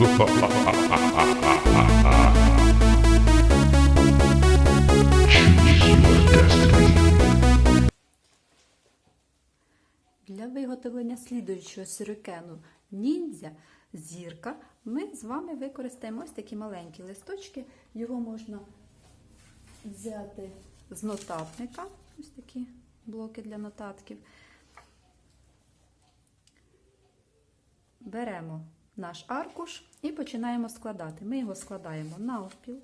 Для виготовлення слідуючого сюрикену ніндзя зірка ми з вами використаємо ось такі маленькі листочки. Його можна взяти з нотатника, ось такі блоки для нотатків. Беремо наш аркуш і починаємо складати. Ми його складаємо навпіл.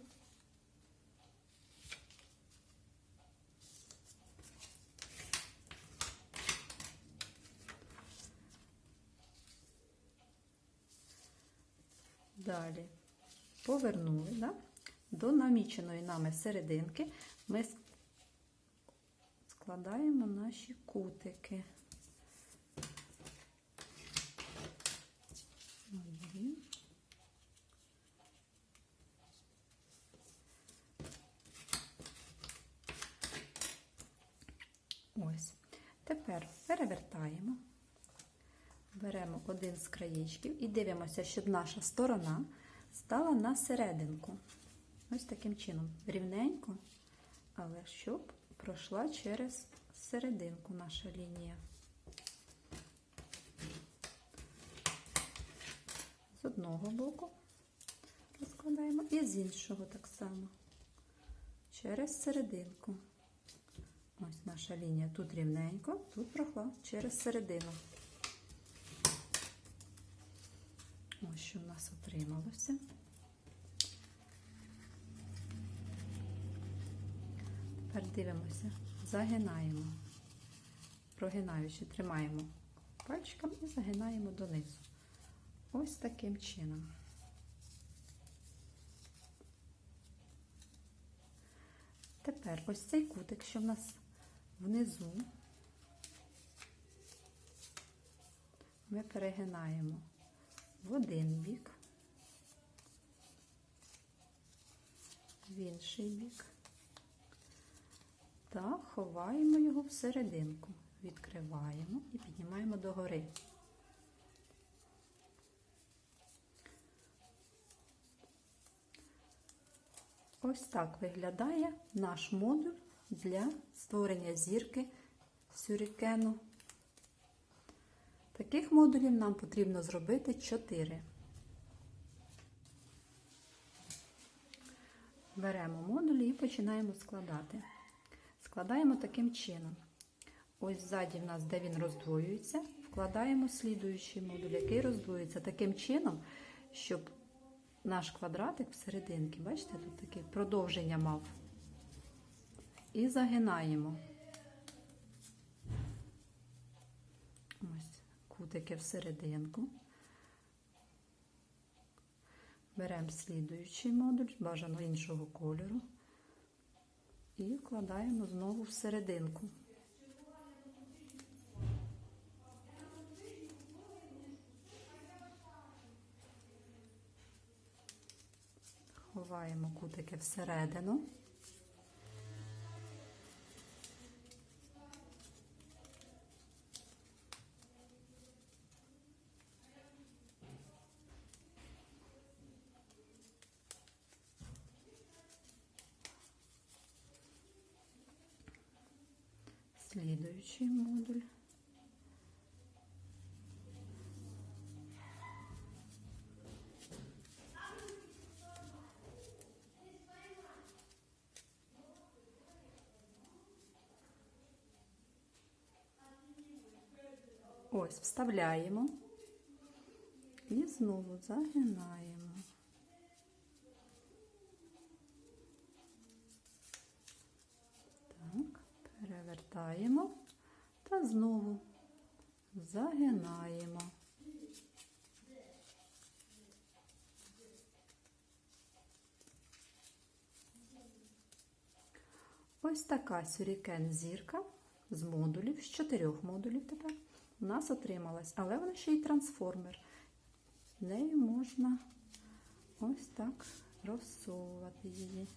Далі повернули да? до наміченої нами серединки ми складаємо наші кутики. Один. Ось. Тепер перевертаємо. Беремо один з краєчків і дивимося, щоб наша сторона стала на серединку. Ось таким чином. Рівненько, але щоб пройшла через серединку наша лінія. З одного боку розкладаємо і з іншого так само. Через серединку. Наша лінія тут рівненько, тут пройшла через середину. Ось що в нас отрималося. Тепер дивимося, загинаємо, прогинаючи, тримаємо пальчиком і загинаємо донизу. Ось таким чином. Тепер ось цей кутик, що в нас внизу, ми перегинаємо в один бік, в інший бік та ховаємо його всерединку. Відкриваємо і піднімаємо догори. Ось так виглядає наш модуль для створення зірки сюрікену. Таких модулів нам потрібно зробити 4. Беремо модулі і починаємо складати. Складаємо таким чином. Ось ззаді в нас, де він роздвоюється, вкладаємо слідуючий модуль, який роздвоюється таким чином, щоб наш квадратик всерединки, бачите, тут таке продовження мав. І загинаємо. Ось кутики всерединку. Беремо слідуючий модуль, бажано іншого кольору, і вкладаємо знову всерединку. Ховаємо кутики всередину. Слідуючий модуль. Ось вставляємо і знову загинаємо. Так, перевертаємо та знову загинаємо. Ось така сюрікен зірка з модулів, з чотирьох модулів тепер у нас отрималась, але вона ще й трансформер. Нею можна ось так розсовувати її.